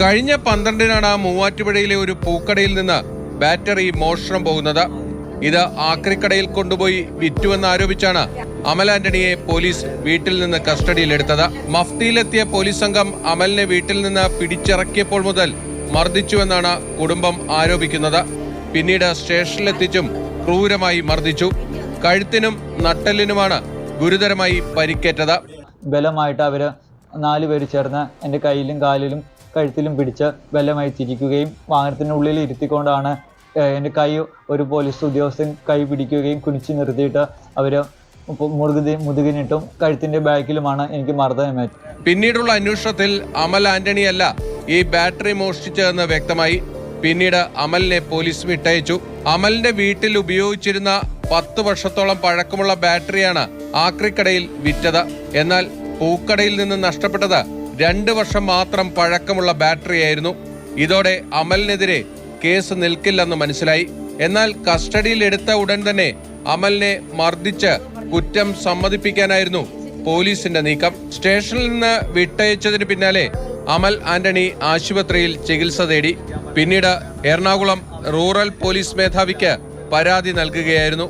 കഴിഞ്ഞ പന്ത്രണ്ടിനാണ് മൂവാറ്റുപുഴയിലെ ഒരു പൂക്കടയിൽ നിന്ന് ബാറ്ററി മോഷണം പോകുന്നത്. ഇത് ആക്രിക്കടയിൽ കൊണ്ടുപോയി വിറ്റുവെന്ന് ആരോപിച്ചാണ് അമൽ ആന്റണിയെ പോലീസ് വീട്ടിൽ നിന്ന് കസ്റ്റഡിയിലെടുത്തത്. മഫ്തിയിലെത്തിയ പോലീസ് സംഘം അമലിനെ വീട്ടിൽ നിന്ന് പിടിച്ചിറക്കിയപ്പോൾ മുതൽ മർദ്ദിച്ചുവെന്നാണ് കുടുംബം ആരോപിക്കുന്നത്. പിന്നീട് സ്റ്റേഷനിലെത്തിച്ചും ക്രൂരമായി മർദ്ദിച്ചു. കഴുത്തിനും നട്ടലിനുമാണ് ഗുരുതരമായി പരിക്കേറ്റത്. ബലമായിട്ട് അവർ നാലുപേര് ചേർന്ന് എന്റെ കയ്യിലും കാലിലും കഴുത്തിലും പിടിച്ച് ബലമായി തിരിക്കുകയും വാഹനത്തിനുള്ളിൽ ഇരുത്തിക്കൊണ്ടാണ് എന്റെ കൈ ഒരു പോലീസ് ഉദ്യോഗസ്ഥൻ കൈ പിടിക്കുകയും കുനിച്ച് നിർത്തിയിട്ട് അവർ മുറുകുതി മുതുകിനിട്ടും കഴുത്തിന്റെ ബാക്കിലുമാണ് എനിക്ക് മർദ്ദനമേറ്റത് പിന്നീടുള്ള അന്വേഷണത്തിൽ അമൽ ആന്റണിയല്ല ഈ ബാറ്ററി മോഷ്ടിച്ചതെന്ന് വ്യക്തമായി. പിന്നീട് അമലിനെ പോലീസ് വിട്ടയച്ചു. അമലിന്റെ വീട്ടിൽ ഉപയോഗിച്ചിരുന്ന പത്ത് വർഷത്തോളം പഴക്കമുള്ള ബാറ്ററിയാണ് ആക്രിക്കടയിൽ വിറ്റത്. എന്നാൽ പൂക്കടയിൽ നിന്ന് നഷ്ടപ്പെട്ടത് രണ്ട് വർഷം മാത്രം പഴക്കമുള്ള ബാറ്ററി ആയിരുന്നു. ഇതോടെ അമലിനെതിരെ കേസ് നിൽക്കില്ലെന്ന് മനസ്സിലായി. എന്നാൽ കസ്റ്റഡിയിൽ എടുത്ത ഉടൻ തന്നെ അമലിനെ മർദ്ദിച്ച് കുറ്റം സമ്മതിപ്പിക്കാനായിരുന്നു പോലീസിന്റെ നീക്കം. സ്റ്റേഷനിൽ നിന്ന് വിട്ടയച്ചതിന് പിന്നാലെ അമൽ ആന്റണി ആശുപത്രിയിൽ ചികിത്സ തേടി. പിന്നീട് എറണാകുളം റൂറൽ പോലീസ് മേധാവിക്ക് പരാതി നൽകുകയായിരുന്നു.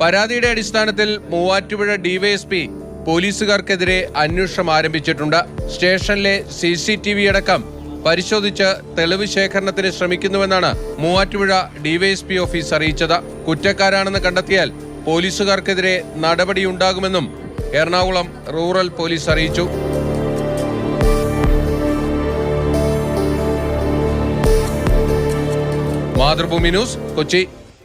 പരാതിയുടെ അടിസ്ഥാനത്തിൽ മൂവാറ്റുപുഴ ഡിവൈഎസ്പി പോലീസുകാർക്കെതിരെ അന്വേഷണം ആരംഭിച്ചിട്ടുണ്ട്. സ്റ്റേഷനിലെ സി സി ടി വി അടക്കം പരിശോധിച്ച് തെളിവ് ശേഖരണത്തിന് ശ്രമിക്കുന്നുവെന്നാണ് മൂവാറ്റുപുഴ ഡിവൈഎസ്പി ഓഫീസ് അറിയിച്ചത്. കുറ്റക്കാരാണെന്ന് കണ്ടെത്തിയാൽ പോലീസുകാർക്കെതിരെ നടപടിയുണ്ടാകുമെന്നും എറണാകുളം റൂറൽ പോലീസ് അറിയിച്ചു. മാതൃഭൂമി ന്യൂസ് കൊച്ചി.